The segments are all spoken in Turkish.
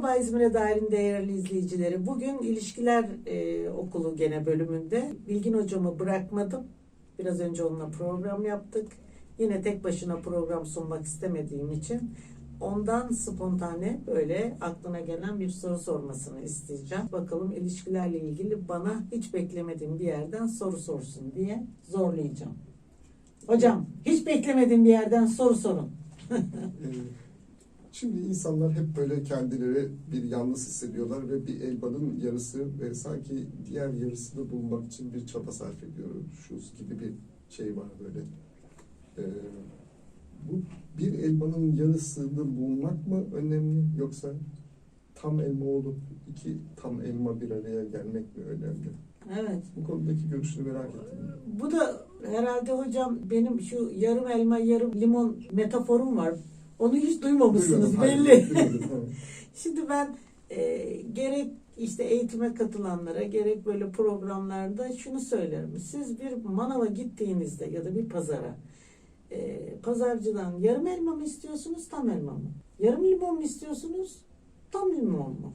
Merhaba İzmir'e dairin değerli izleyicileri. Bugün ilişkiler e, okulu gene bölümünde. Bilgin hocamı bırakmadım. Biraz önce onunla program yaptık. Yine tek başına program sunmak istemediğim için ondan spontane böyle aklına gelen bir soru sormasını isteyeceğim. Bakalım ilişkilerle ilgili bana hiç beklemediğim bir yerden soru sorsun diye zorlayacağım. Hocam hiç beklemediğim bir yerden soru sorun. Şimdi insanlar hep böyle kendileri bir yalnız hissediyorlar ve bir elmanın yarısı ve sanki diğer yarısını bulmak için bir çaba sarf ediyoruz gibi bir şey var böyle. Ee, bu bir elmanın yarısını bulmak mı önemli yoksa tam elma olup iki tam elma bir araya gelmek mi önemli? Evet. Bu konudaki görüşünü merak ettim. Bu da herhalde hocam benim şu yarım elma yarım limon metaforum var. Onu hiç duymamışsınız Duymadım, hayır, belli. duymadım, evet. Şimdi ben e, gerek işte eğitime katılanlara gerek böyle programlarda şunu söylerim. Siz bir manava gittiğinizde ya da bir pazara e, pazarcıdan yarım elma mı istiyorsunuz tam elma mı? Yarım limon mu istiyorsunuz tam limon mu?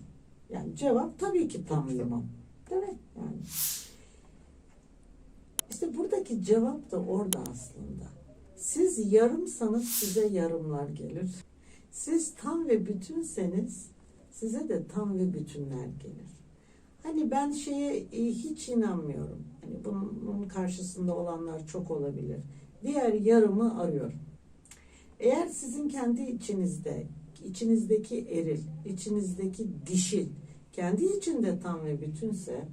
Yani cevap tabii ki tam limon. Değil mi? Yani. İşte buradaki cevap da orada aslında. Siz yarımsanız size yarımlar gelir. Siz tam ve bütünseniz size de tam ve bütünler gelir. Hani ben şeye e, hiç inanmıyorum. Hani bunun karşısında olanlar çok olabilir. Diğer yarımı arıyorum. Eğer sizin kendi içinizde, içinizdeki eril, içinizdeki dişil, kendi içinde tam ve bütünse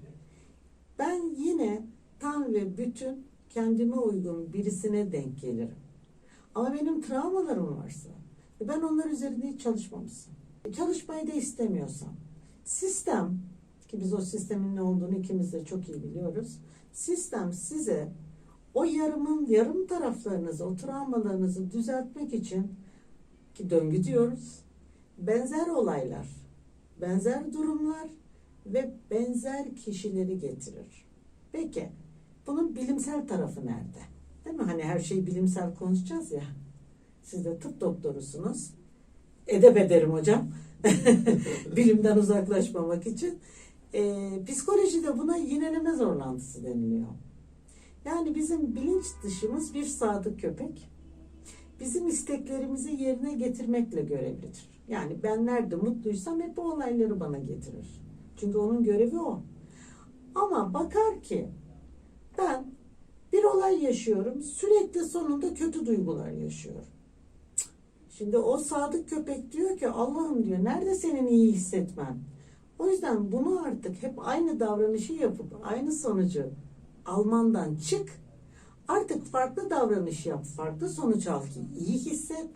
ben yine tam ve bütün kendime uygun birisine denk gelirim. Ama benim travmalarım varsa ben onlar üzerinde hiç çalışmamışsam, çalışmayı da istemiyorsam, sistem ki biz o sistemin ne olduğunu ikimiz de çok iyi biliyoruz. Sistem size o yarımın yarım taraflarınızı, o travmalarınızı düzeltmek için ki döngü diyoruz. Benzer olaylar, benzer durumlar ve benzer kişileri getirir. Peki bunun bilimsel tarafı nerede? Değil mi? Hani her şeyi bilimsel konuşacağız ya. Siz de tıp doktorusunuz. Edep ederim hocam. Bilimden uzaklaşmamak için. Ee, psikolojide buna yineleme zorlantısı deniliyor. Yani bizim bilinç dışımız bir sadık köpek. Bizim isteklerimizi yerine getirmekle görevlidir. Yani ben nerede mutluysam hep o olayları bana getirir. Çünkü onun görevi o. Ama bakar ki ben bir olay yaşıyorum. Sürekli sonunda kötü duygular yaşıyorum. Şimdi o sadık köpek diyor ki Allah'ım diyor nerede senin iyi hissetmen? O yüzden bunu artık hep aynı davranışı yapıp aynı sonucu almandan çık. Artık farklı davranış yap, farklı sonuç al ki iyi hisset.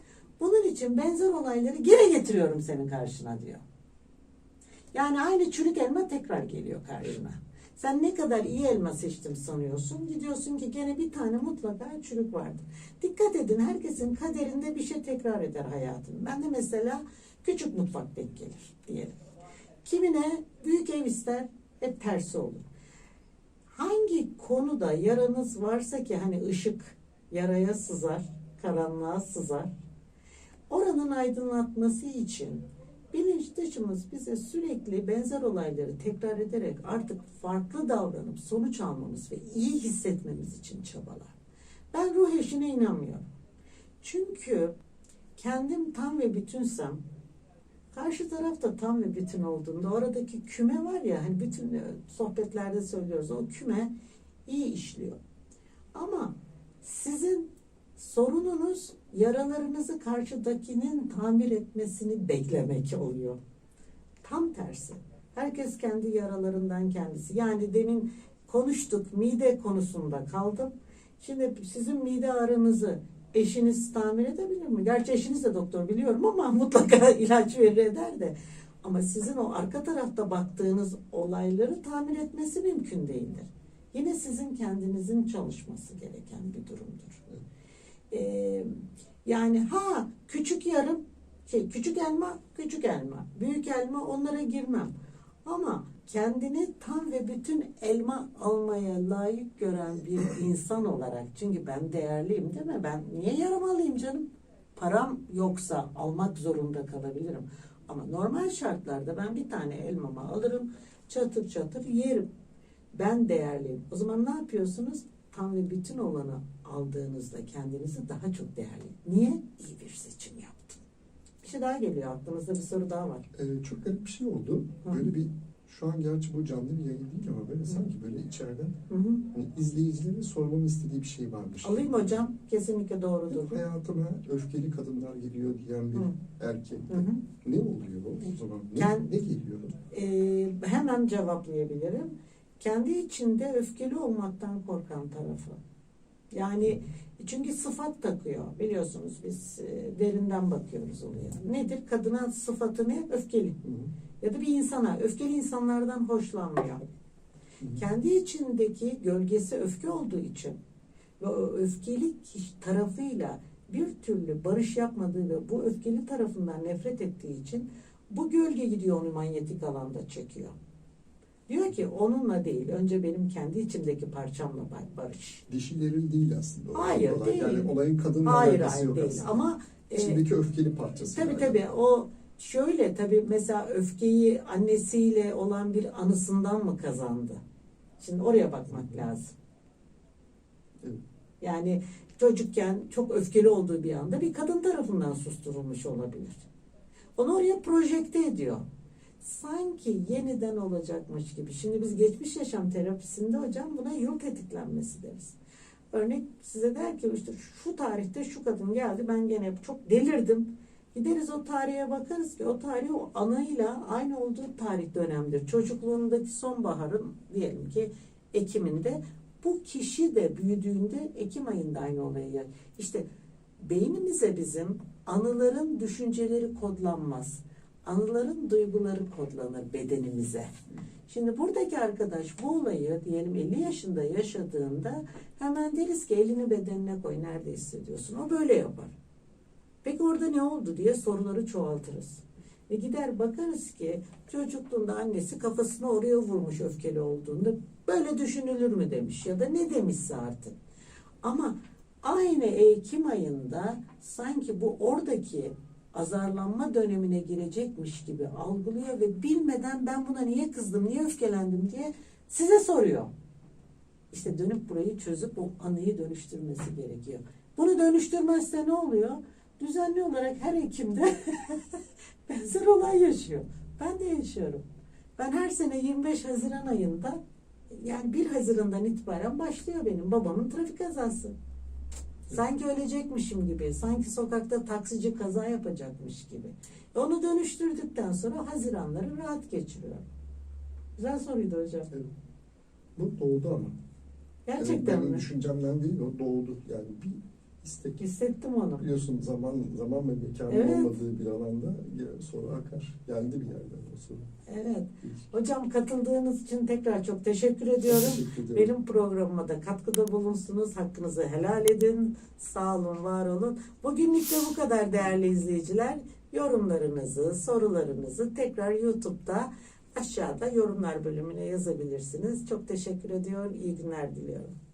Bunun için benzer olayları geri getiriyorum senin karşına diyor. Yani aynı çürük elma tekrar geliyor karşına. Sen ne kadar iyi elma seçtim sanıyorsun. Gidiyorsun ki gene bir tane mutlaka çürük vardır. Dikkat edin herkesin kaderinde bir şey tekrar eder hayatım. Ben de mesela küçük mutfak denk gelir diyelim. Kimine büyük ev ister hep tersi olur. Hangi konuda yaranız varsa ki hani ışık yaraya sızar, karanlığa sızar. Oranın aydınlatması için bilinç dışımız bize sürekli benzer olayları tekrar ederek artık farklı davranıp sonuç almamız ve iyi hissetmemiz için çabalar. Ben ruh eşine inanmıyorum. Çünkü kendim tam ve bütünsem karşı tarafta tam ve bütün olduğunda oradaki küme var ya hani bütün e, sohbetlerde söylüyoruz o küme iyi işliyor. Ama sizin sorununuz yaralarınızı karşıdakinin tamir etmesini beklemek oluyor. Tam tersi. Herkes kendi yaralarından kendisi. Yani demin konuştuk mide konusunda kaldım. Şimdi sizin mide ağrınızı eşiniz tamir edebilir mi? Gerçi eşiniz de doktor biliyorum ama mutlaka ilaç verir eder de. Ama sizin o arka tarafta baktığınız olayları tamir etmesi mümkün değildir. Yine sizin kendinizin çalışması gereken bir durumdur. Ee, yani ha küçük yarım şey küçük elma küçük elma büyük elma onlara girmem ama kendini tam ve bütün elma almaya layık gören bir insan olarak çünkü ben değerliyim değil mi ben niye yarım alayım canım param yoksa almak zorunda kalabilirim Ama normal şartlarda ben bir tane elmamı alırım, çatır çatır yerim. Ben değerliyim. O zaman ne yapıyorsunuz? Tam ve bütün olanı aldığınızda kendinizi daha çok değerli. Niye? İyi bir seçim yaptın. Bir şey daha geliyor aklınızda bir soru daha var. Ee, çok garip bir şey oldu. Hı. Böyle bir şu an gerçi bu canlı bir yayın değil ama böyle sanki böyle içeriden Hı hı. hani izleyicilerin sormamı istediği bir şey varmış. Alayım hocam. Kesinlikle doğrudur. Hep hayatıma öfkeli kadınlar geliyor diyen bir Hı. erkek. Hı hı. Ne oluyor o, zaman? Ne, Kend- ne geliyor? Ee, hemen cevaplayabilirim. Kendi içinde öfkeli olmaktan korkan tarafı. Yani çünkü sıfat takıyor. Biliyorsunuz biz e, derinden bakıyoruz olaya. Nedir? Kadına sıfatı ne? Öfkeli. Ya da bir insana. Öfkeli insanlardan hoşlanmıyor. Kendi içindeki gölgesi öfke olduğu için ve o öfkeli tarafıyla bir türlü barış yapmadığı ve bu öfkeli tarafından nefret ettiği için bu gölge gidiyor onu manyetik alanda çekiyor. Diyor ki onunla değil, önce benim kendi içimdeki parçamla bar- barış. Dişilerin değil aslında. o Hayır, olay. değil. Yani olayın kadınla Hayır, alakası hayır yok değil. aslında. Ama e, İçindeki öfkeli parçası. Tabii yani. tabii o şöyle tabii mesela öfkeyi annesiyle olan bir anısından mı kazandı? Şimdi oraya bakmak lazım. Evet. Yani çocukken çok öfkeli olduğu bir anda bir kadın tarafından susturulmuş olabilir. Onu oraya projekte ediyor. Sanki yeniden olacakmış gibi. Şimdi biz geçmiş yaşam terapisinde hocam buna yıl tetiklenmesi deriz. Örnek size der ki işte şu tarihte şu kadın geldi ben gene çok delirdim. Gideriz o tarihe bakarız ki o tarih o anıyla aynı olduğu tarih dönemdir. Çocukluğundaki sonbaharın diyelim ki Ekim'inde bu kişi de büyüdüğünde Ekim ayında aynı olayı yer. İşte beynimize bizim anıların düşünceleri kodlanmaz. Anıların duyguları kodlanır bedenimize. Şimdi buradaki arkadaş bu olayı diyelim 50 yaşında yaşadığında hemen deriz ki elini bedenine koy nerede hissediyorsun? O böyle yapar. Peki orada ne oldu diye soruları çoğaltırız. Ve gider bakarız ki çocukluğunda annesi kafasını oraya vurmuş öfkeli olduğunda böyle düşünülür mü demiş ya da ne demişse artık. Ama aynı Ekim ayında sanki bu oradaki azarlanma dönemine girecekmiş gibi algılıyor ve bilmeden ben buna niye kızdım, niye öfkelendim diye size soruyor. İşte dönüp burayı çözüp o anıyı dönüştürmesi gerekiyor. Bunu dönüştürmezse ne oluyor? Düzenli olarak her Ekim'de benzer olay yaşıyor. Ben de yaşıyorum. Ben her sene 25 Haziran ayında yani 1 Haziran'dan itibaren başlıyor benim babamın trafik kazası. Sanki ölecekmişim gibi, sanki sokakta taksici kaza yapacakmış gibi. E Onu dönüştürdükten sonra Haziranları rahat geçiriyorum. Güzel soruydu hocam. Evet. Bu doğdu ama. Gerçekten yani benim mi? düşüncemden değil o doğdu. Yani bir istek. Hissettim onu. Biliyorsun zaman zaman ve mekanın Evet. olmadığı bir alanda soru akar. Geldi bir yerden o soru. Evet. Hocam katıldığınız için tekrar çok teşekkür ediyorum. Teşekkür ediyorum. Benim programıma da katkıda bulunsunuz. Hakkınızı helal edin. Sağ olun, var olun. Bugünlük de bu kadar değerli izleyiciler. Yorumlarınızı, sorularınızı tekrar YouTube'da aşağıda yorumlar bölümüne yazabilirsiniz. Çok teşekkür ediyor. İyi günler diliyorum.